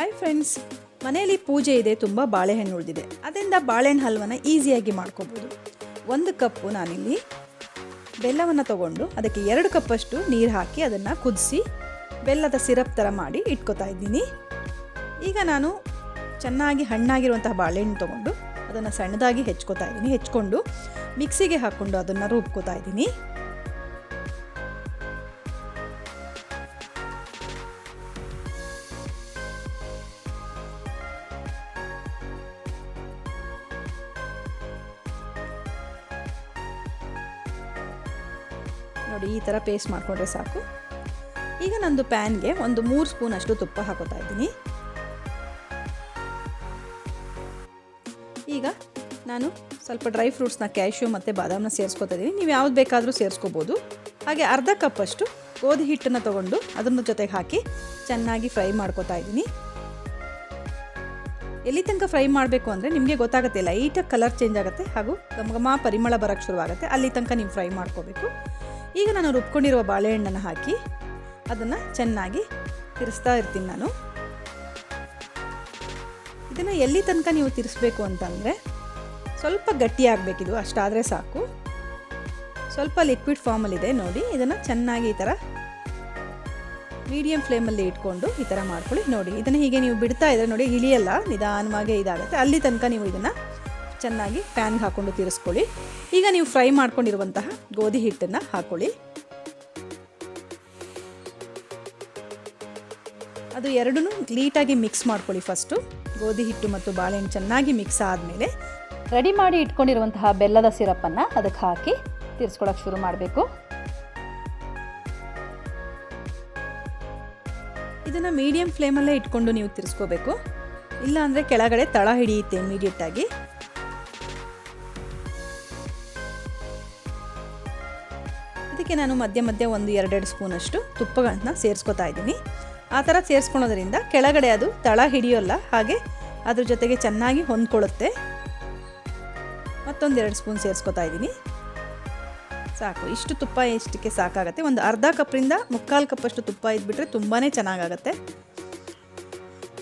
Hi friends ಮನೆಯಲ್ಲಿ ಪೂಜೆ ಇದೆ, ತುಂಬ ಬಾಳೆಹಣ್ಣು ಉಳಿದಿದೆ. ಅದರಿಂದ ಬಾಳೆಹಣ್ಣು ಹಲ್ವನ ಈಸಿಯಾಗಿ ಮಾಡ್ಕೋಬೋದು. ಒಂದು ಕಪ್ಪು ನಾನಿಲ್ಲಿ ಬೆಲ್ಲವನ್ನು ತಗೊಂಡು ಅದಕ್ಕೆ ಎರಡು ಕಪ್ಪಷ್ಟು ನೀರು ಹಾಕಿ ಅದನ್ನು ಕುದಿಸಿ ಬೆಲ್ಲದ ಸಿರಪ್ ಥರ ಮಾಡಿ ಇಟ್ಕೋತಾ ಇದ್ದೀನಿ. ಈಗ ನಾನು ಚೆನ್ನಾಗಿ ಹಣ್ಣಾಗಿರುವಂತಹ ಬಾಳೆಹಣ್ಣು ತೊಗೊಂಡು ಅದನ್ನು ಸಣ್ಣದಾಗಿ ಹೆಚ್ಕೋತಾ ಇದ್ದೀನಿ. ಹೆಚ್ಕೊಂಡು ಮಿಕ್ಸಿಗೆ ಹಾಕ್ಕೊಂಡು ಅದನ್ನು ರುಬ್ಕೋತಾ ಇದ್ದೀನಿ. ನೋಡಿ, ಈ ಥರ ಪೇಸ್ಟ್ ಮಾಡಿಕೊಂಡ್ರೆ ಸಾಕು. ಈಗ ನಂದು ಪ್ಯಾನ್ಗೆ ಒಂದು ಮೂರು ಸ್ಪೂನ್ ಅಷ್ಟು ತುಪ್ಪ ಹಾಕೋತಾ ಇದ್ದೀನಿ. ಈಗ ನಾನು ಸ್ವಲ್ಪ ಡ್ರೈ ಫ್ರೂಟ್ಸ್ನ ಕ್ಯಾಶ್ಯೂ ಮತ್ತು ಬಾದಾಮನ್ನ ಸೇರಿಸ್ಕೊತಾ ಇದ್ದೀನಿ. ನೀವು ಯಾವ್ದು ಬೇಕಾದರೂ ಸೇರಿಸ್ಕೋಬೋದು. ಹಾಗೆ ಅರ್ಧ ಕಪ್ಪಷ್ಟು ಗೋಧಿ ಹಿಟ್ಟನ್ನು ತೊಗೊಂಡು ಅದನ್ನ ಜೊತೆಗೆ ಹಾಕಿ ಚೆನ್ನಾಗಿ ಫ್ರೈ ಮಾಡ್ಕೋತಾ ಇದ್ದೀನಿ. ಎಲ್ಲಿ ತನಕ ಫ್ರೈ ಮಾಡಬೇಕು ಅಂದರೆ ನಿಮಗೆ ಗೊತ್ತಾಗುತ್ತೆ ಲೈಟಾಗಿ ಕಲರ್ ಚೇಂಜ್ ಆಗುತ್ತೆ ಹಾಗೂ ಘಮ ಪರಿಮಳ ಬರೋಕ್ಕೆ ಶುರುವಾಗುತ್ತೆ. ಅಲ್ಲಿ ತನಕ ನೀವು ಫ್ರೈ ಮಾಡ್ಕೋಬೇಕು. ಈಗ ನಾನು ರುಬ್ಕೊಂಡಿರುವ ಬಾಳೆಹಣ್ಣನ್ನು ಹಾಕಿ ಅದನ್ನು ಚೆನ್ನಾಗಿ ತಿರ್ಸ್ತಾ ಇರ್ತೀನಿ ನಾನು. ಇದನ್ನು ಎಲ್ಲಿ ತನಕ ನೀವು ತಿರ್ಸ್ಬೇಕು ಅಂತಂದರೆ ಸ್ವಲ್ಪ ಗಟ್ಟಿಯಾಗಬೇಕಿದು ಅಷ್ಟಾದರೆ ಸಾಕು. ಸ್ವಲ್ಪ ಲಿಕ್ವಿಡ್ ಫಾರ್ಮಲ್ಲಿದೆ ನೋಡಿ. ಇದನ್ನು ಚೆನ್ನಾಗಿ ಈ ಥರ ಮೀಡಿಯಂ ಫ್ಲೇಮಲ್ಲಿ ಇಟ್ಕೊಂಡು ಈ ಥರ ಮಾಡ್ಕೊಳ್ಳಿ, ನೋಡಿ. ಇದನ್ನು ಹೀಗೆ ನೀವು ಬಿಡ್ತಾ ಇದ್ರೆ ನೋಡಿ, ಇಳಿಯಲ್ಲ, ನಿಧಾನವಾಗೇ ಇದಾಗುತ್ತೆ. ಅಲ್ಲಿ ತನಕ ನೀವು ಇದನ್ನು ಚೆನ್ನಾಗಿ ಪ್ಯಾನ್ಗೆ ಹಾಕ್ಕೊಂಡು ತಿರ್ಸ್ಕೊಳ್ಳಿ. ಈಗ ನೀವು ಫ್ರೈ ಮಾಡ್ಕೊಂಡಿರುವಂತಹ ಗೋಧಿ ಹಿಟ್ಟನ್ನು ಹಾಕ್ಕೊಳ್ಳಿ ಅದು ಎರಡೂ ನೀಟಾಗಿ ಮಿಕ್ಸ್ ಮಾಡ್ಕೊಳ್ಳಿ ಫಸ್ಟು ಗೋಧಿ ಹಿಟ್ಟು ಮತ್ತು ಬಾಳೆಹಣ್ಣು ಚೆನ್ನಾಗಿ ಮಿಕ್ಸ್ ಆದಮೇಲೆ ರೆಡಿ ಮಾಡಿ ಇಟ್ಕೊಂಡಿರುವಂತಹ ಬೆಲ್ಲದ ಸಿರಪ್ಪನ್ನು ಅದಕ್ಕೆ ಹಾಕಿ ತಿರ್ಸ್ಕೊಳಕ್ಕೆ ಶುರು ಮಾಡಬೇಕು. ಇದನ್ನು ಮೀಡಿಯಂ ಫ್ಲೇಮಲ್ಲೇ ಇಟ್ಕೊಂಡು ನೀವು ತಿರ್ಸ್ಕೋಬೇಕು. ಇಲ್ಲ ಅಂದರೆ ಕೆಳಗಡೆ ತಳ ಹಿಡಿಯುತ್ತೆ ಇಮಿಡಿಯೇಟಾಗಿ ಇದಕ್ಕೆ ನಾನು ಮಧ್ಯ ಮಧ್ಯೆ ಒಂದು ಎರಡೆರಡು ಸ್ಪೂನಷ್ಟು ತುಪ್ಪಗಳನ್ನ ಸೇರಿಸ್ಕೊತಾ ಇದ್ದೀನಿ. ಆ ಥರ ಸೇರಿಸ್ಕೊಳೋದ್ರಿಂದ ಕೆಳಗಡೆ ಅದು ತಳ ಹಿಡಿಯೋಲ್ಲ, ಹಾಗೆ ಅದ್ರ ಜೊತೆಗೆ ಚೆನ್ನಾಗಿ ಹೊಂದ್ಕೊಳ್ಳುತ್ತೆ. ಮತ್ತೊಂದು ಎರಡು ಸ್ಪೂನ್ ಸೇರಿಸ್ಕೊತಾ ಇದ್ದೀನಿ. ಸಾಕು, ಇಷ್ಟು ತುಪ್ಪ ಇಷ್ಟಕ್ಕೆ ಸಾಕಾಗುತ್ತೆ. ಒಂದು ಅರ್ಧ ಕಪ್ಪಿಂದ ಮುಕ್ಕಾಲು ಕಪ್ಪಷ್ಟು ತುಪ್ಪ ಇದ್ಬಿಟ್ರೆ ತುಂಬಾ ಚೆನ್ನಾಗಾಗತ್ತೆ.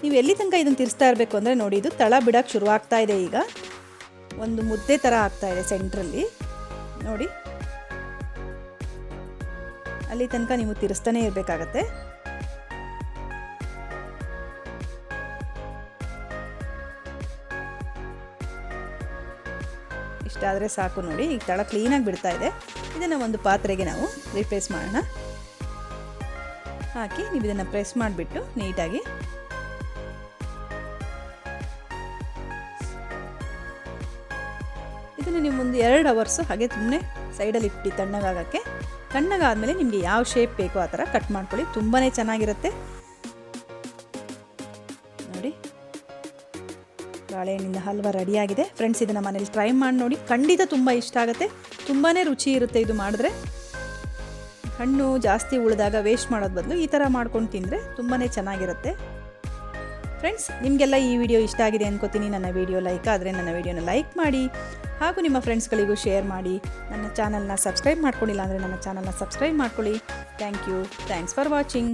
ನೀವು ಎಲ್ಲಿ ತನಕ ಇದನ್ನು ತಿರ್ಸ್ತಾ ಇರಬೇಕು ಅಂದರೆ ನೋಡಿ, ಇದು ತಳ ಬಿಡೋಕ್ಕೆ ಶುರುವಾಗ್ತಾ ಇದೆ ಈಗ. ಒಂದು ಮುದ್ದೆ ಥರ ಆಗ್ತಾಯಿದೆ ಸೆಂಟ್ರಲ್ಲಿ. ನೋಡಿ ಅಲ್ಲಿ ತನಕ ನೀವು ತಿರ್ಸ್ತಾನೆ ಇರಬೇಕಾಗತ್ತೆ. ಇಷ್ಟಾದರೆ ಸಾಕು ನೋಡಿ. ಈಗ ತಳ ಕ್ಲೀನಾಗಿ ಬಿಡ್ತಾ ಇದೆ. ಇದನ್ನು ಒಂದು ಪಾತ್ರೆಗೆ ನಾವು ರಿಪ್ಲೇಸ್ ಮಾಡೋಣ. ಹಾಕಿ ನೀವು ಇದನ್ನು ಪ್ರೆಸ್ ಮಾಡಿಬಿಟ್ಟು ನೀಟಾಗಿ ಇದನ್ನು ನೀವು ಒಂದು ಎರಡು ಅವರ್ಸು ಹಾಗೆ ಸುಮ್ಮನೆ ಸೈಡಲ್ಲಿ ಇಟ್ಟು ತಣ್ಣಗಾಗೋಕ್ಕೆ. ತಣ್ಣಗಾದಮೇಲೆ ನಿಮಗೆ ಯಾವ ಶೇಪ್ ಬೇಕೋ ಆ ಥರ ಕಟ್ ಮಾಡ್ಕೊಳ್ಳಿ. ತುಂಬಾ ಚೆನ್ನಾಗಿರುತ್ತೆ. ನೋಡಿ. ಬಾಳೆಹಣ್ಣಿಂದ ಹಲ್ವ ರೆಡಿಯಾಗಿದೆ ಫ್ರೆಂಡ್ಸ್ ಇದನ್ನು ಮನೇಲಿ ಟ್ರೈ ಮಾಡಿ ನೋಡಿ. ಖಂಡಿತ ತುಂಬ ಇಷ್ಟ ಆಗುತ್ತೆ. ತುಂಬಾ ರುಚಿ ಇರುತ್ತೆ ಇದು ಮಾಡಿದ್ರೆ. ಹಣ್ಣು ಜಾಸ್ತಿ ಉಳಿದಾಗ ವೇಸ್ಟ್ ಮಾಡೋದು ಬದಲು ಈ ಥರ ಮಾಡ್ಕೊಂಡು ತಿಂದರೆ ತುಂಬಾ ಚೆನ್ನಾಗಿರುತ್ತೆ. ಫ್ರೆಂಡ್ಸ್ ನಿಮಗೆಲ್ಲ ಈ ವಿಡಿಯೋ ಇಷ್ಟ ಆಗಿದೆ ಅನ್ಕೋತೀನಿ. ನನ್ನ ವಿಡಿಯೋ ಲೈಕ್ ಆದರೆ ನನ್ನ ವಿಡಿಯೋನ ಲೈಕ್ ಮಾಡಿ. ಹಾಗೂ ನಿಮ್ಮ ಫ್ರೆಂಡ್ಸ್ಗಳಿಗೂ ಶೇರ್ ಮಾಡಿ. ನನ್ನ ಚಾನಲ್ನ ಸಬ್ಸ್ಕ್ರೈಬ್ ಮಾಡ್ಕೊಂಡಿಲ್ಲ ಅಂದರೆ ನನ್ನ ಚಾನಲ್ನ ಸಬ್ಸ್ಕ್ರೈಬ್ ಮಾಡ್ಕೊಳ್ಳಿ. Thank you thanks for watching